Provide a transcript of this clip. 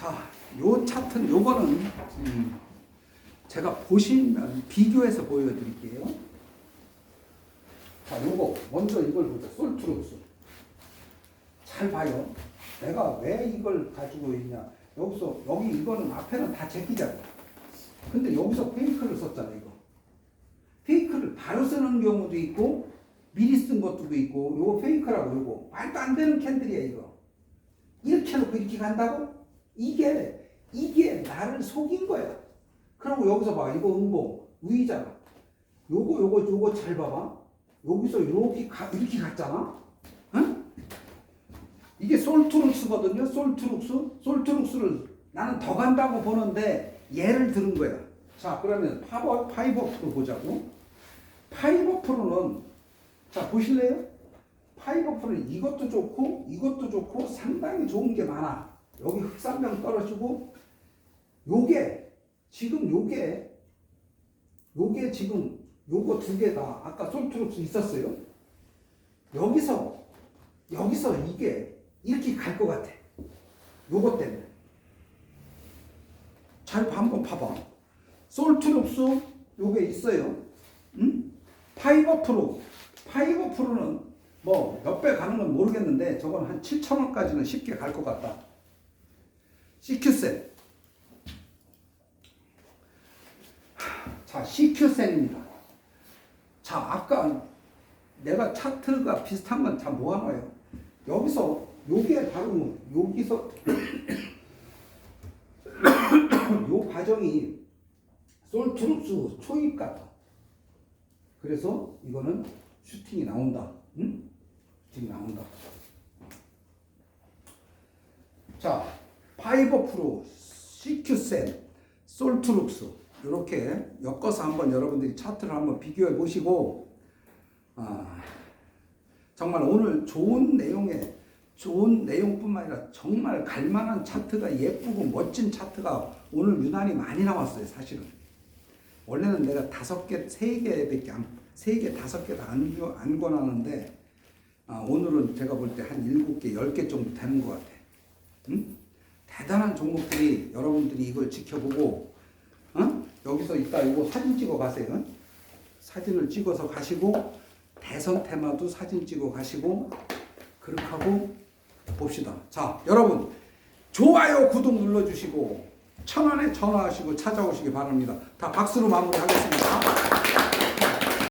자, 요 차트는 요거는 음, 제가 보시면 비교해서 보여드릴게요. 자, 요거 먼저 이걸 보자. 솔트루스. 잘 봐요. 내가 왜 이걸 가지고 있냐? 여기서 여기 이거는 앞에는 다 제끼잖아. 근데 여기서 페이크를 썼잖아 이거. 페이크를 바로 쓰는 경우도 있고 미리 쓴 것도 있고 요거 페이크라고 요거 말도 안 되는 캔들이야 이거. 이렇게 해놓고 이렇게 간다고? 이게 이게 나를 속인 거야. 그리고 여기서 봐 이거 음봉 위잖아. 요거 요거 요거 잘 봐봐. 여기서 이렇게 가, 이렇게 갔잖아. 응? 이게 솔트룩스거든요. 솔트룩스. 솔트룩스를 나는 더 간다고 보는데 얘를 들은 거야. 자 그러면 파버 파이버 프로 보자고. 파이버 프로는 자 보실래요? 파이버 프로는 이것도 좋고 이것도 좋고 상당히 좋은 게 많아. 여기 흑산병 떨어지고 요게 지금 요게 요게 지금 요거 두 개다 아까 솔트룩스 있었어요. 여기서 여기서 이게 이렇게 갈 것 같아. 요거 때문에. 잘 봐, 한번 봐봐. 솔트룩스 요게 있어요. 응? 파이버 프로. 파이버 프로는 뭐 몇 배 가는 건 모르겠는데 저건 한 7천 원까지는 쉽게 갈 것 같다. CQ셋. 자, CQ셋입니다. 자, 아까 내가 차트가 비슷한 건 다 모아놔요. 여기서 요게 바로 여기서 요 과정이 솔트룩스 초입 같아. 그래서 이거는 슈팅이 나온다. 응? 슈팅이 나온다. 자, 파이버 프로, CQ센, 솔트룩스 이렇게 엮어서 한번 여러분들이 차트를 한번 비교해 보시고 아, 정말 오늘 좋은 내용에 좋은 내용뿐만 아니라 정말 갈만한 차트가 예쁘고 멋진 차트가 오늘 유난히 많이 나왔어요 사실은 원래는 내가 다섯 개, 세 개밖에 안, 세 개, 다섯 개도 안, 교- 안 권하는데 아, 오늘은 제가 볼 때 한 일곱 개, 열 개 정도 되는 것 같아. 응? 대단한 종목들이 여러분들이 이걸 지켜보고 어? 여기서 이따 이거 사진 찍어 가세요. 사진을 찍어서 가시고 대선 테마도 사진 찍어 가시고 그렇게 하고 봅시다. 자, 여러분 좋아요, 구독 눌러주시고 천안에 전화하시고 찾아오시기 바랍니다. 다 박수로 마무리하겠습니다.